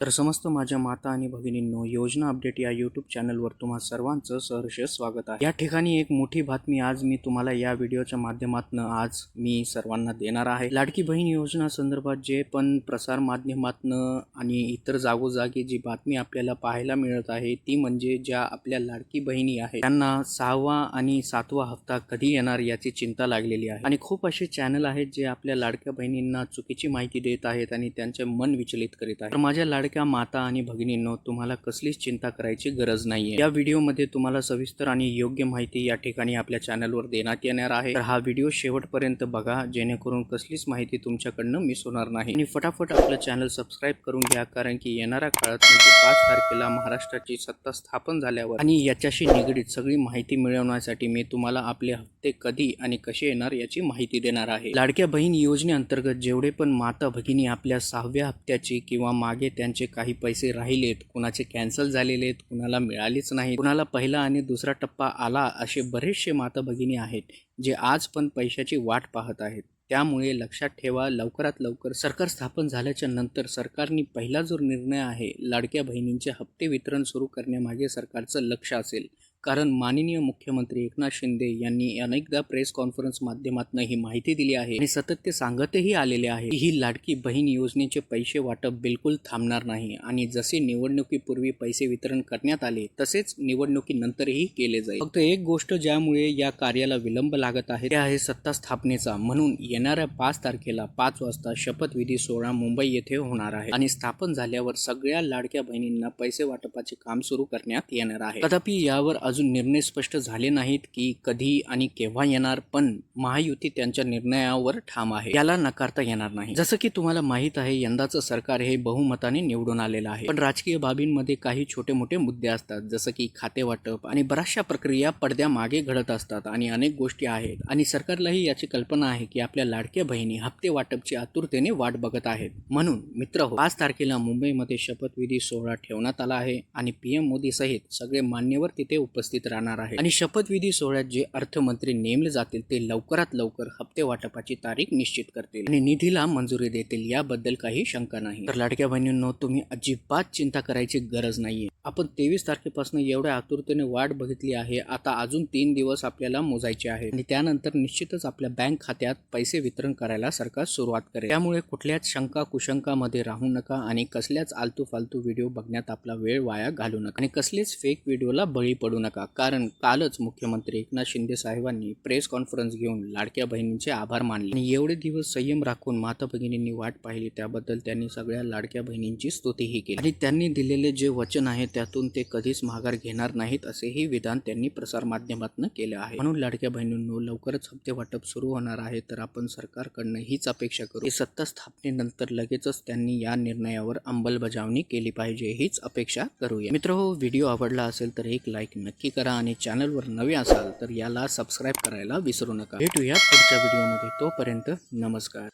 तर समस्त माझ्या माता आणि भगिनींनो योजना अपडेट या यूट्यूब चॅनलवर तुम्हा सर्वांचं सहर्ष स्वागत आहे. या ठिकाणी एक मोठी बातमी आज मी तुम्हाला या व्हिडिओच्या माध्यमातून आज मी सर्वांना देणार आहे. लाडकी बहीण योजना संदर्भात जे पण प्रसार माध्यमातून आणि इतर जागोजागी जी बातमी आपल्याला पाहायला मिळत आहे ती म्हणजे ज्या आपल्या लाडकी बहिणी आहेत त्यांना सहावा आणि सातवा हप्ता कधी येणार याची चिंता लागलेली आहे. आणि खूप असे चॅनल आहेत जे आपल्या लाडक्या बहिणींना चुकीची माहिती देत आहेत आणि त्यांचे मन विचलित करीत आहेत. तर माझ्या लाडक्या माता आणि भगिनींनो तुम्हाला कसलीच चिंता करायची गरज नाहीये. या व्हिडिओमध्ये तुम्हाला सविस्तर आणि योग्य माहिती या ठिकाणी आपल्या चॅनलवर देण्यात येणार आहे. तर हा व्हिडिओ शेवटपर्यंत बघा जेणेकरून कसलीच माहिती तुमच्याकडनं मिस होणार नाही. आणि फटाफट आपलं चॅनल सबस्क्राईब करून घ्या कारण की येणाऱ्या काळात म्हणजे पाच तारखेला महाराष्ट्राची सत्ता स्थापन झाल्यावर आणि याच्याशी निगडीत सगळी माहिती मिळवण्यासाठी मी तुम्हाला आपले हप्ते कधी आणि कसे येणार याची माहिती देणार आहे. लाडक्या बहीण योजनेअंतर्गत जेवढे पण माता भगिनी आपल्या सहाव्या हप्त्याची किंवा मागे त्यांची काही पैसे राहिलेत कुणाचे कॅन्सल झालेले आहेत कुणाला मिळालेच नाही कुणाला पहिला आणि दुसरा टप्पा आला असे बरेचसे माता भगिनी आहेत जे आज पण पैशाची वाट पाहत आहेत. त्यामुळे लक्षात ठेवा लवकरात लवकर सरकार स्थापन झाल्याच्यानंतर सरकारने पहिला जो निर्णय आहे लाडक्या बहिणींचे हप्ते वितरण सुरू करण्यामागे सरकारचं लक्ष असेल. कारण माननीय मुख्यमंत्री एकनाथ शिंदे यांनी अनेकदा प्रेस कॉन्फरन्स माध्यमातून ही माहिती दिली आहे आणि सतत ते सांगतही आलेले आहे की ही लाडकी बहीण योजनेचे पैसे वाटप बिलकुल थांबणार नाही आणि जसे निवडणुकीपूर्वी पैसे वितरण करण्यात आले तसेच निवडणुकीनंतरही केले जाईल. फक्त एक गोष्ट ज्यामुळे या कार्याला विलंब लागत आहे ते आहे सत्ता स्थापनेचा. म्हणून येणाऱ्या पाच तारखेला पाच वाजता शपथविधी सोहळा मुंबई येथे होणार आहे आणि स्थापन झाल्यावर सगळ्या लाडक्या बहिणींना पैसे वाटपाचे काम सुरू करण्यात येणार आहे. तथापि यावर अजून निर्णय स्पष्ट झाले नाहीत की कधी आणि केव्हा येणार पण महायुती त्यांच्या निर्णयावर ठाम आहे. याला नकारता येणार नाही. जसं की तुम्हाला माहीत आहे यंदाचं सरकार हे बहुमताने निवडून आलेलं आहे. पण राजकीय बाबींमध्ये काही छोटे मोठे मुद्दे असतात जसं की खाते वाटप आणि बऱ्याचशा प्रक्रिया पडद्या मागे घडत असतात आणि अनेक गोष्टी आहेत. आणि सरकारलाही याची कल्पना आहे की आपल्या लाडक्या बहिणी हप्ते वाटपची आतुरतेने वाट बघत आहेत. म्हणून मित्र हो पाच तारखेला मुंबईमध्ये शपथविधी सोहळा ठेवण्यात आला आहे आणि पीएम मोदी सहित सगळे मान्यवर तिथे उपस्थित उपस्थित राहणार आहे आणि शपथविधी सोहळ्यात जे अर्थमंत्री नेमले जातील ते लवकरात लवकर हप्ते वाटपाची तारीख निश्चित करतील. आणि निधीला मंजुरी देतील याबद्दल काही शंका नाही. तर लाडक्या बहिणींनो तुम्ही अजिबात चिंता करायची गरज नाहीये. आपण तेवीस तारखेपासून एवढ्या आतुरतेने वाट बघितली आहे. आता अजून तीन दिवस आपल्याला मोजायचे आहे आणि त्यानंतर निश्चितच आपल्या बँक खात्यात पैसे वितरण करायला सरकार सुरुवात करेल. त्यामुळे कुठल्याच शंका कुशंकामध्ये राहू नका आणि कसल्याच आलतू फालतू व्हिडिओ बघण्यात आपला वेळ वाया घालू नका. आणि कसलेच फेक व्हिडिओला बळी पडू नका. कारण कालच मुख्यमंत्री एकनाथ शिंदे साहेबांनी प्रेस कॉन्फरन्स घेऊन लाडक्या बहिणींचे आभार मानले. आणि एवढे दिवस संयम राखून माता भगिनींनी वाट पाहिली त्याबद्दल त्यांनी सगळ्या लाडक्या बहिणींची स्तुतीही केली. आणि त्यांनी दिलेले जे वचन आहे त्यातून ते कधीच माघार घेणार नाहीत असेही विधान त्यांनी प्रसार माध्यमातून केलं आहे. म्हणून लाडक्या बहिणींनो लवकरच हप्ते वाटप सुरू होणार आहे तर आपण सरकारकडनं हीच अपेक्षा करू. सत्ता स्थापनेनंतर लगेचच त्यांनी या निर्णयावर अंमलबजावणी केली पाहिजे हीच अपेक्षा करूया. मित्र हो व्हिडिओ आवडला असेल तर एक लाईक नक्की नक्की करा आणि चॅनलवर नवे असाल तर याला सबस्क्राईब करायला विसरू नका. भेटूया पुढच्या व्हिडिओमध्ये. तोपर्यंत नमस्कार.